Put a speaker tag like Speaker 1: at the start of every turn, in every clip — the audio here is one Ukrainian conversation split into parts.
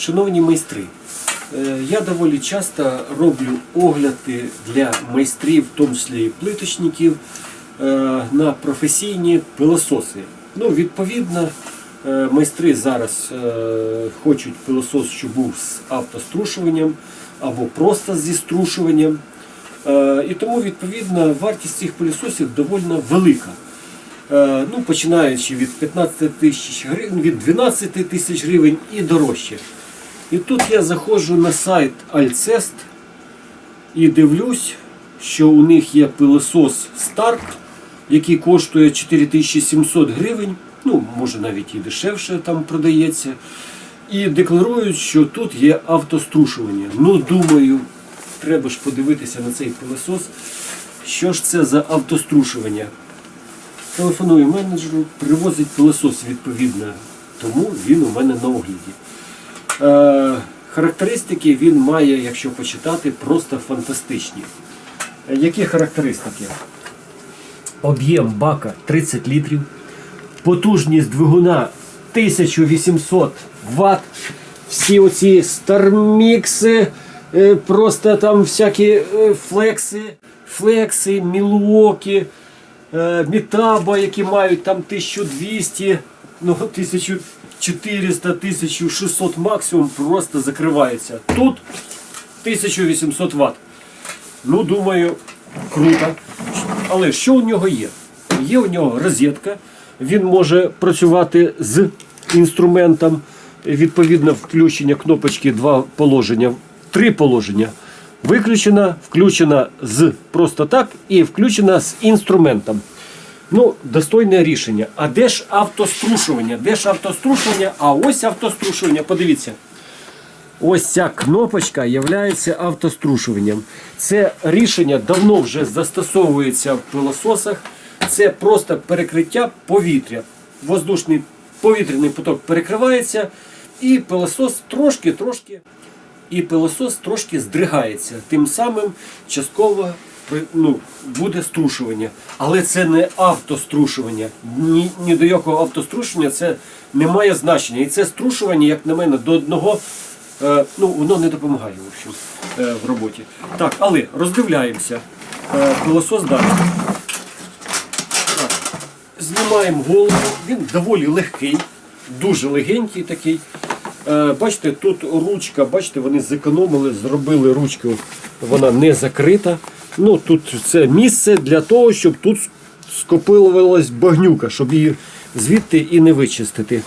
Speaker 1: Шановні майстри, е, я доволі часто роблю огляди для майстрів, в тому числі і плиточників, е, на професійні пилососи. Ну, відповідно, е, майстри зараз хочуть пилосос, що був з автострушуванням або просто зі струшуванням. І тому, відповідно, вартість цих пилососів доволі велика. Ну, починаючи від 15 тисяч гривень, від 12 тисяч гривень і дорожче. І тут я заходжу на сайт Alcest і дивлюсь, що у них є пилосос Старт, який коштує 4700 гривень, ну, може навіть і дешевше там продається. І декларують, що тут є автострушування. Ну, думаю, треба ж подивитися на цей пилосос. Що ж це за автострушування? Телефоную менеджеру, привозить пилосос відповідно, тому він у мене на огляді. Е, характеристики він має, якщо почитати, просто фантастичні. Е, Які характеристики? Об'єм бака 30 літрів, потужність двигуна 1800 Вт. Всі оці стармікси, е, просто там всякі флекси, флекси, мілуоки, мітаба, які мають там 1200, ну 1400, 1600 максимум, просто закривається. Тут 1800 Вт. Ну, думаю, круто. Але що у нього є? Є у нього розетка, він може працювати з інструментом, відповідно, включення кнопочки два положення, три положення. Виключена, включена з просто так і включена з інструментом. Ну, достойне рішення. А де ж автострушування? Де ж автострушування? А ось автострушування. Подивіться. Ось ця кнопочка є автострушуванням. Це рішення давно вже застосовується в пилососах. Це просто перекриття повітря. Воздушний повітряний поток перекривається, і пилосос трошки-трошки і пилосос трошки здригається. Тим самим частково ну, буде струшування. Але це не автострушування. Ні, ні до якого автострушування це не має значення. І це струшування, як на мене, до одного. е, ну, воно не допомагає в, общем, е, в роботі. Так, але роздивляємося. Е, пилосос далі. Знімаємо голову, він доволі легкий, дуже легенький такий. Е, бачите, тут ручка, бачите, вони зекономили, зробили ручку, вона не закрита. Ну, тут це місце для того, щоб тут скопилувалась багнюка, щоб її звідти і не вичистити.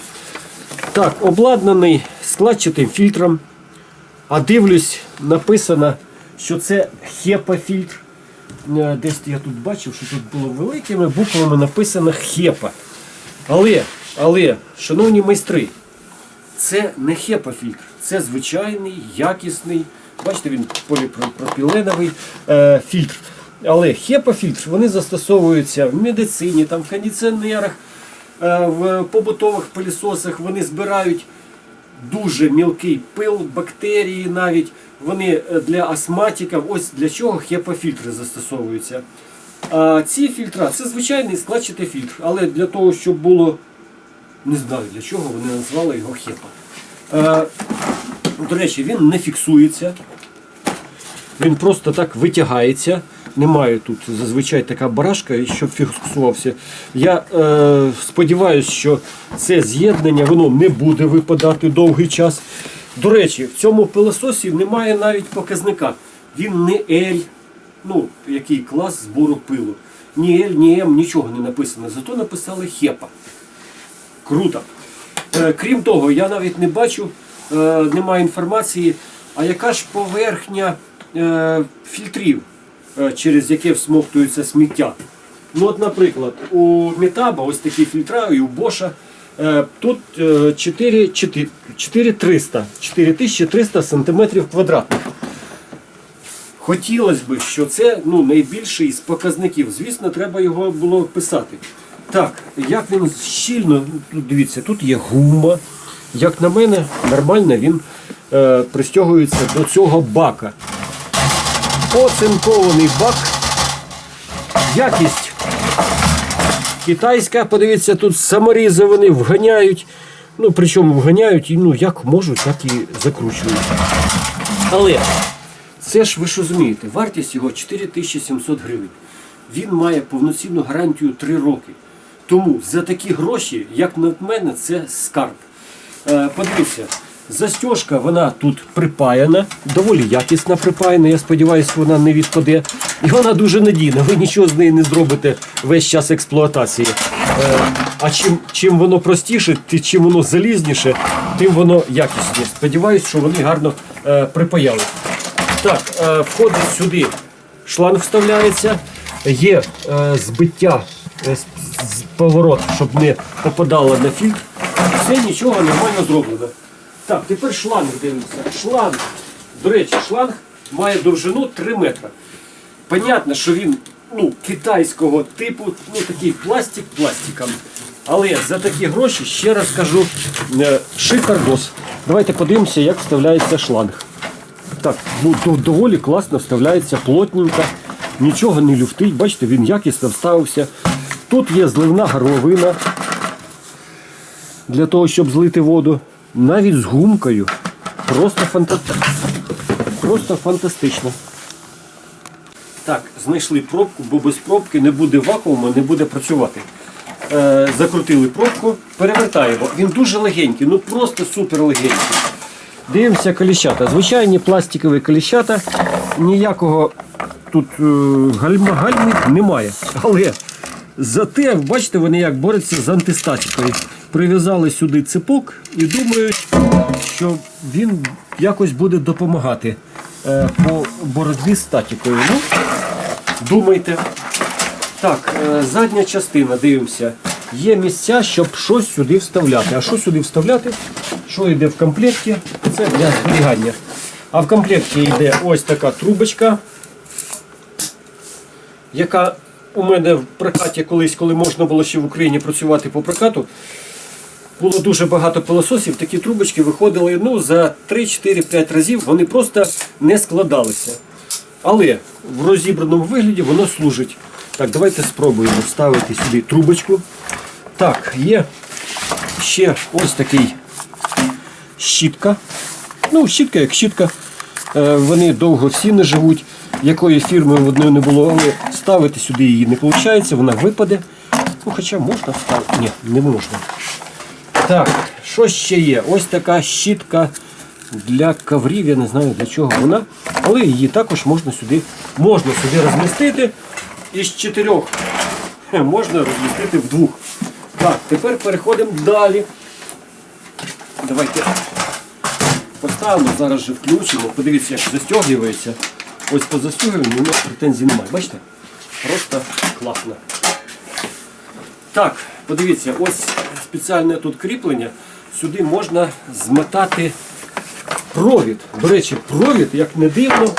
Speaker 1: Так, обладнаний складчатим фільтром. А дивлюсь, написано, що це хепа-фільтр. Е, Десь я тут бачив, що тут було великими буквами написано хепа. Але, але, шановні майстри, це не хепа-фільтр, це звичайний, якісний, бачите, він поліпропіленовий е, фільтр. Але хепа-фільтр вони застосовуються в медицині, там, в кондиціонерах, е, в побутових пилісосах, вони збирають дуже мілкий пил, бактерії навіть. Вони е, для астматиків, ось для чого хепафільтри застосовуються. А ці фільтра це звичайний складчатий фільтр, але для того, щоб було, не знаю для чого вони назвали його хепа. Е, до речі, він не фіксується, він просто так витягається. Немає тут зазвичай така барашка, щоб фіксувався. Я е, сподіваюся, що це з'єднання воно не буде випадати довгий час. До речі, в цьому пилососі немає навіть показника. Він не L, ну, який клас збору пилу. Ні L, ні М, нічого не написано. Зато написали хепа. Круто. Е, крім того, я навіть не бачу, е, немає інформації, а яка ж поверхня е, фільтрів, через яке всмоктується сміття. Ну, от, наприклад, у Метаба ось такі фільтра, і у Боша. Тут е, 4, 4, 4300, 4300 см квадратних. Хотілося б, що це ну, найбільший з показників. Звісно, треба його було писати. Так, як він щільно, дивіться, тут є гума. Як на мене, нормально він е, пристягується до цього бака. Оцинкований бак. Якість китайська, подивіться, тут саморізи вганяють. Ну, причому вганяють і ну, як можуть, так і закручують. Але це ж ви ж розумієте, вартість його 4700 гривень. Він має повноцінну гарантію 3 роки. Тому за такі гроші, як на мене, це скарб. Е, подивіться, застіжка вона тут припаяна, доволі якісна припаяна. Я сподіваюся, вона не відпаде. І вона дуже надійна. Ви нічого з неї не зробите весь час експлуатації. Е, а чим, чим воно простіше, чим воно залізніше, тим воно якісніше. Сподіваюсь, що вони гарно е, припаяли. Так, входить сюди шланг вставляється, є збиття поворот, щоб не попадало на фільтр. Все нічого нормально зроблено. Так, тепер шланг дивимося. Шланг, до речі, шланг має довжину 3 метри. Понятно, що він ну, китайського типу, ну такий пластик пластиком. Але за такі гроші, ще раз кажу, е, шикардос. Давайте подивимося, як вставляється шланг. Так, ну доволі класно вставляється, плотненько, нічого не люфтить. Бачите, він якісно вставився. Тут є зливна горловина для того, щоб злити воду. Навіть з гумкою. Просто, фанта... Просто фантастично. Так, знайшли пробку, бо без пробки не буде вакууму, не буде працювати. Е, закрутили пробку, перевертаємо. Він дуже легенький, ну просто супер легенький. Дивимося коліщата. Звичайні пластикові коліщата, ніякого тут е, гальма, гальми немає. Але зате, бачите, вони як борються з антистатикою. Прив'язали сюди цепок і думають, що він якось буде допомагати е, по боротьбі з статікою. Ну, думайте. Так, е, задня частина, дивимося. Є місця, щоб щось сюди вставляти. А що сюди вставляти? Що йде в комплекті? Це для зберігання. А в комплекті йде ось така трубочка, яка у мене в прокаті колись, коли можна було ще в Україні працювати по прокату, було дуже багато пилососів, такі трубочки виходили ну, за 3-4-5 разів, вони просто не складалися. Але в розібраному вигляді воно служить. Так, давайте спробуємо вставити сюди трубочку. Так, є ще ось такий щітка. Ну, щітка як щітка. Е, Вони довго всі не живуть. Якої фірми в одної не було, але ставити сюди її не виходить, вона випаде. Ну, хоча можна вставити. Ні, не можна. Так, що ще є? Ось така щітка для коврів, я не знаю для чого вона, але її також можна сюди, можна сюди розмістити із чотирьох. Можна розмістити в двох. Так, тепер переходимо далі. Давайте поставимо, зараз же включимо. Подивіться, як застягується. Ось по застягуванню у нас претензій немає. Бачите? Просто класно. Так, подивіться, ось спеціальне тут кріплення. Сюди можна змотати провід. До речі, провід, як не дивно,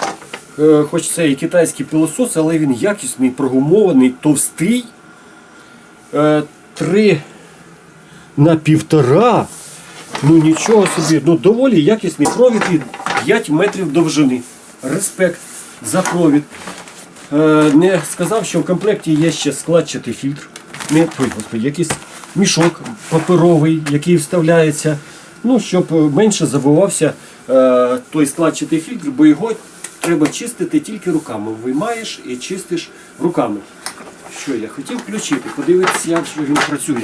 Speaker 1: е, хоч це і китайський пилосос, але він якісний, прогумований, товстий. Е, Три на півтора. Ну нічого собі, ну доволі якісний провід і 5 метрів довжини. Респект за провід. Е, не сказав, що в комплекті є ще складчатий фільтр. Не, ой, господи, якийсь мішок паперовий, який вставляється. Ну, щоб е, менше забувався е, той складчатий фільтр, бо його треба чистити тільки руками. Виймаєш і чистиш руками. Що я хотів включити, подивитися, як він працює.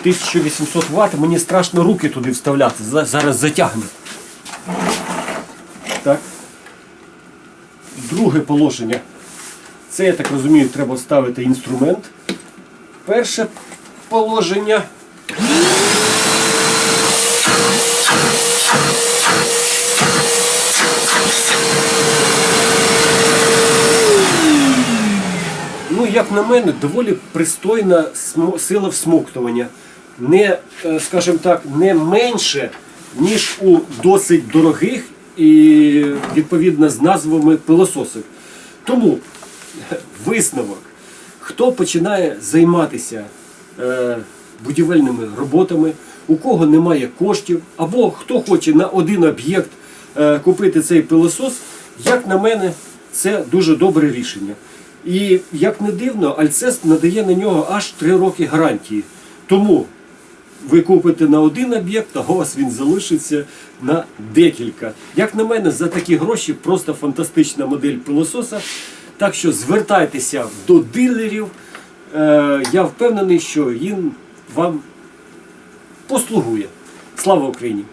Speaker 1: 1800 Вт, мені страшно руки туди вставляти. Зараз затягне. Так. Друге положення. Це, я так розумію, треба ставити інструмент. Перше положення. Ну, як на мене, доволі пристойна сила всмоктування. Не, е, скажімо так, не менше, ніж у досить дорогих і відповідно з назвами пилососів. Тому висновок. Хто починає займатися е, будівельними роботами, у кого немає коштів, або хто хоче на один об'єкт е, купити цей пилосос, як на мене, це дуже добре рішення. І як не дивно, Альцес надає на нього аж 3 роки гарантії. Тому ви купите на один об'єкт, а у вас він залишиться на декілька. Як на мене, за такі гроші просто фантастична модель пилососа. Так що звертайтеся до дилерів. Е, Я впевнений, що він вам послугує. Слава Україні!